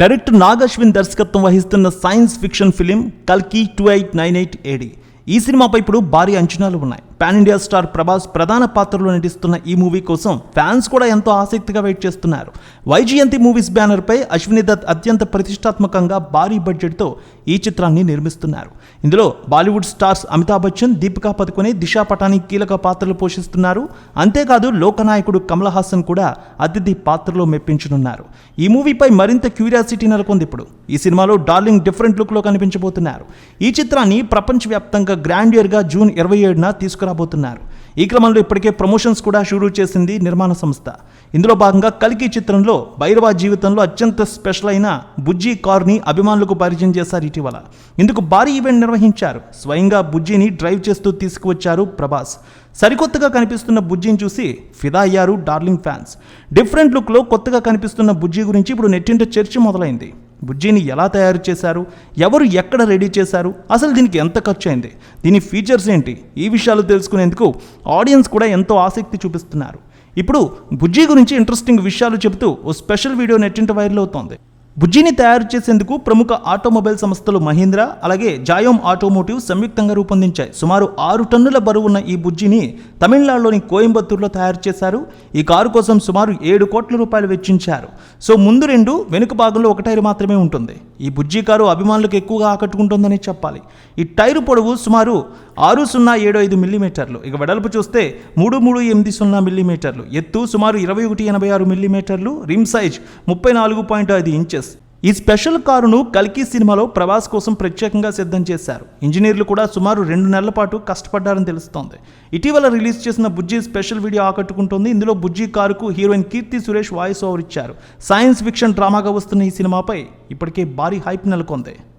Director Nag Ashwin దర్శకత్వం వహిస్తున్న science fiction film కల్కి two eight nine eight AD. ఈ సినిమాపై ఇప్పుడు భారీ అంచనాలు ఉన్నాయి. పాన్ ఇండియా స్టార్ ప్రభాస్ ప్రధాన పాత్రలో నటిస్తున్న ఈ మూవీ కోసం ఫ్యాన్స్ కూడా ఎంతో ఆసక్తిగా వెయిట్ చేస్తున్నారు. వైజయంతి మూవీస్ బ్యానర్పై అశ్విని దత్ అత్యంత ప్రతిష్టాత్మకంగా భారీ బడ్జెట్తో ఈ చిత్రాన్ని నిర్మిస్తున్నారు. ఇందులో బాలీవుడ్ స్టార్స్ అమితాబ్ బచ్చన్ దీపికా పదుకొనే దిశా పటాని కీలక పాత్రలు పోషిస్తున్నారు. అంతేకాదు లోకనాయకుడు కమల్ హాసన్ కూడా అతిథి పాత్రలో మెప్పించనున్నారు. ఈ మూవీపై మరింత క్యూరియాసిటీ నెలకొంది ఇప్పుడు. ఈ సినిమాలో డార్లింగ్ డిఫరెంట్ లుక్లో కనిపించబోతున్నారు. ఈ చిత్రాన్ని ప్రపంచవ్యాప్తంగా గ్రాండియర్గా జూన్ ఇరవై ఏడున రాబోతున్నారు. ఈ క్రమంలో ఇప్పటికే ప్రమోషన్స్ కూడా షురూ చేసింది నిర్మాణ సంస్థ. ఇందులో భాగంగా కలికి చిత్రంలో భైరవ జీవితంలో అత్యంత స్పెషల్ అయిన బుజ్జి కార్ని అభిమానులకు పరిచయం చేశారు ఇటీవల. ఇందుకు భారీ ఈవెంట్ నిర్వహించారు. స్వయంగా బుజ్జిని డ్రైవ్ చేస్తూ తీసుకువచ్చారు ప్రభాస్. సరికొత్తగా కనిపిస్తున్న బుజ్జిని చూసి ఫిదా అయ్యారు డార్లింగ్ ఫ్యాన్స్. డిఫరెంట్ లుక్లో కొత్తగా కనిపిస్తున్న బుజ్జి గురించి ఇప్పుడు నెట్టింట చర్చ మొదలైంది. బుజ్జిని ఎలా తయారు చేశారు? ఎవరు ఎక్కడ రెడీ చేశారు? అసలు దీనికి ఎంత ఖర్చు అయింది? దీని ఫీచర్స్ ఏంటి? ఈ విషయాలు తెలుసుకునేందుకు ఆడియన్స్ కూడా ఎంతో ఆసక్తి చూపిస్తున్నారు. ఇప్పుడు బుజ్జి గురించి ఇంట్రెస్టింగ్ విషయాలు చెబుతూ ఓ స్పెషల్ వీడియో నెట్టింట వైరల్ అవుతోంది. బుజ్జిని తయారు చేసేందుకు ప్రముఖ ఆటోమొబైల్ సంస్థలు మహీంద్ర అలాగే జాయోమ్ ఆటోమోటివ్ సంయుక్తంగా రూపొందించాయి. సుమారు ఆరు టన్నుల బరువున్న ఈ బుజ్జిని తమిళనాడులోని కోయంబత్తూరులో తయారు చేశారు. ఈ కారు కోసం సుమారు ఏడు కోట్ల రూపాయలు వెచ్చించారు. సో ముందు రెండు వెనుక భాగంలో ఒక టైర్ మాత్రమే ఉంటుంది. ఈ బుజ్జి కారు అభిమానులకు ఎక్కువగా ఆకట్టుకుంటుందని చెప్పాలి. ఈ టైరు పొడవు సుమారు ఆరు సున్నా ఏడు ఐదు మిల్లీమీటర్లు. ఇక వెడల్పు చూస్తే మూడు మూడు ఎనిమిది సున్నా మిల్లీమీటర్లు. ఎత్తు సుమారు ఇరవై ఒకటి ఎనభై ఆరు మిల్లీమీటర్లు. రిమ్ సైజ్ ముప్పై నాలుగు పాయింట్ ఐదు ఇంచెస్. ఈ స్పెషల్ కారును కల్కి సినిమాలో ప్రభాస్ కోసం ప్రత్యేకంగా సిద్ధం చేశారు. ఇంజనీర్లు కూడా సుమారు రెండు నెలల పాటు కష్టపడ్డారని తెలుస్తోంది. ఇటీవల రిలీజ్ చేసిన బుజ్జి స్పెషల్ వీడియో ఆకట్టుకుంటుంది. ఇందులో బుజ్జి కారుకు heroine Keerthy Suresh voice over ఇచ్చారు. సైన్స్ ఫిక్షన్ డ్రామాగా వస్తున్న ఈ సినిమాపై ఇప్పటికే భారీ హైప్ నెలకొంది.